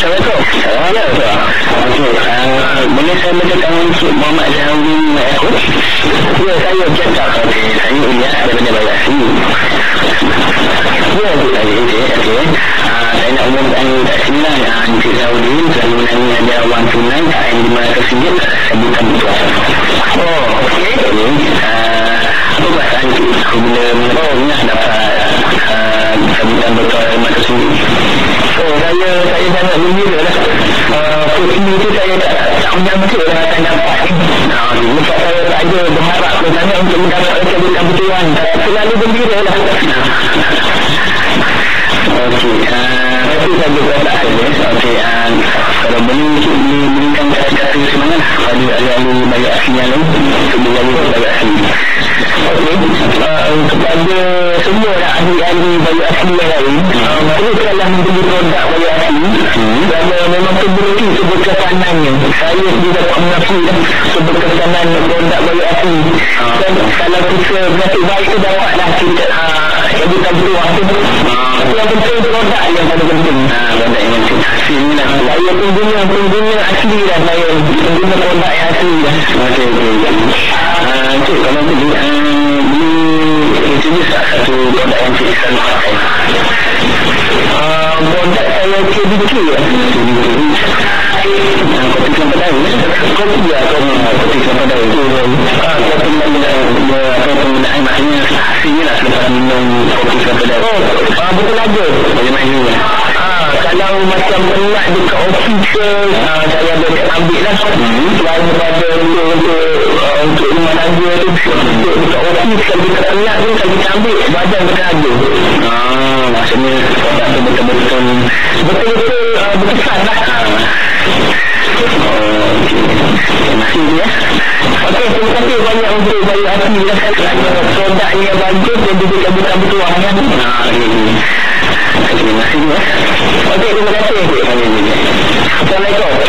Assalamualaikum. Assalamualaikum. Okey, uh, boleh saya bercakap dengan Encik Muhammad Zahaudin aku? Saya cakap. Okey, saya Ilyas daripada Bayak Sini. Encik saya, Encik. Okey. Saya nak umumkan kat sini Encik Zahaudin selalu menangi ada wang tunai KM 500 ringgit. Saya bukan betul. Oh, apa bila mengenai dapat uh, sambutan betul 500 ringgit? Oh, saya saya sangat gembira lah. Uh, Coach Lee tu saya tak tak menyangka lah akan dapat ni. Nah, sebab saya tak ada berharap sana untuk mendapatkan kebutuhan. Tapi selalu gembira lah. Okey, uh, itu saja perasaan ya. Okey, uh, kalau boleh banyak asli yang asli. Okey, uh, kepada semua lah ahli-ahli banyak asli yang lain, uh, mereka telah membeli produk banyak asli hmm. dan uh, memang terbukti keberkesanannya. Saya sendiri dapat mengakui dah keberkesanan produk banyak asli. Uh. Dan kalau kita berhasil baik tu dapatlah kita uh, yang kita beruang tu. Uh. Yang penting produk yang paling penting. Ha, produk yang penting. Lah. Saya pengguna, pengguna asli lah saya. Pengguna produk yang asli lah. Okey, okey. Uh, Encik, kalau boleh, uh, boleh introduce tak satu produk yang Encik selalu pakai? Uh, produk saya KBK lah. KBK. Uh, kopi kelapa daun kopi ya kopi kopi kelapa daun ah kopi penggunaan atau penggunaan maksudnya hasilnya lah selepas minum kopi kelapa daun oh ah, betul aja bagaimana ini ah kalau macam penat dekat ofis ke ah, saya ada ambil lah hmm. selain daripada untuk untuk uh, untuk rumah tangga tu untuk dekat ofis kalau kita penat tu kalau kita ambil badan kita ada ah maksudnya produk tu betul-betul betul-betul uh, berkesan lah Terima kasih ya. Okey, terima kasih banyak untuk Bayu Hati ya. Produk yang bagus dan juga kebutuhan bertuah ya. Terima kasih ya. Okey, terima kasih. Assalamualaikum.